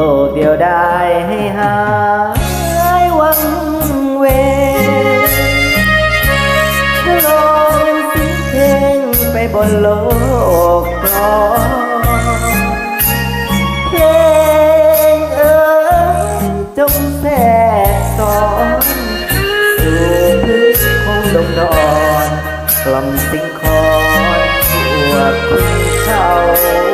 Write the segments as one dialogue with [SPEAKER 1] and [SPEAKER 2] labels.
[SPEAKER 1] โลกเดียวได้ให้หายวังเวลอยสิเพลงไปบนโลกกลอเพลงเอ๋ยจงแทรกสอนสู่พื้นของดงดอนกล่อมสิ่งคอนทั่วคุณเขา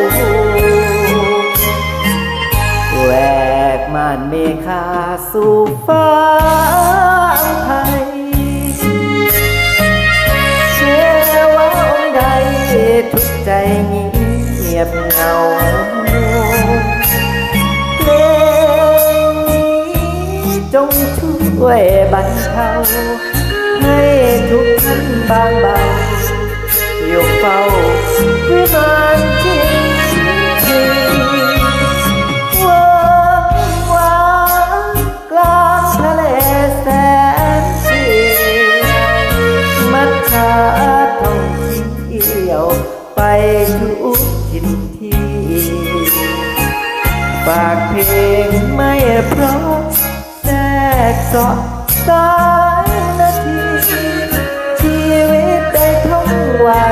[SPEAKER 1] านเมฆาสู่ฟ้าไทยเชื่อว่าองค์ใดทุกใจเงียบเงาเพลงนี้จงช่วยบรรเทาให้ทุกท่านบางเบาอยู่เฝ้าวิมานจาท่องเที่ยว ไปทุกทินที่ฝากเพลงไม่เพราะแทรกสอดสายนาทีชีวิตได้ท่องไว้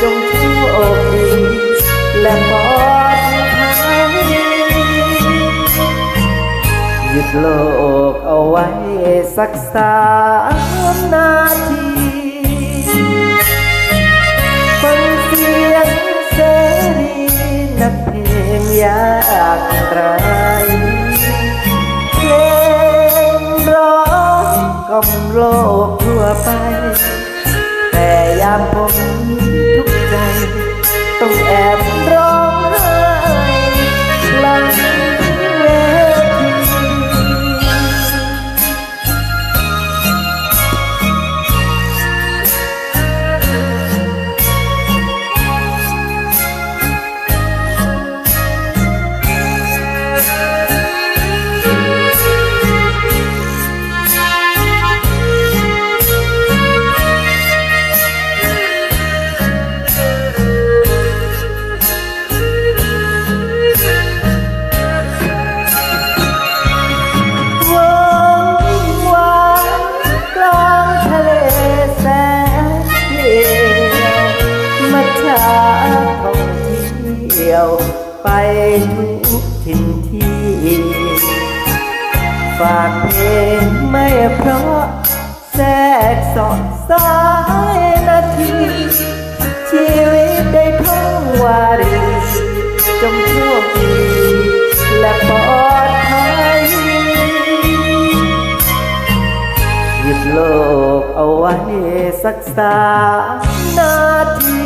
[SPEAKER 1] จงโชคดีและปลอดภัยหยุดโลกเอาไว้สักสามนาที ฟังเสียงเสรีนักเพลงอยากไรเพลงร้องกล่อมโลกทั่วไป แต่ยามผมทุกใจ ต้องแอบร้อง ยวไปทุกทินที่ ฝากเพลงไม่เพราะแทรกสอดสายนาที ชีวิตได้ท่องวารีจงโชคดีและปลอดภัยหยุดโลกเอาไว้สักสามนาที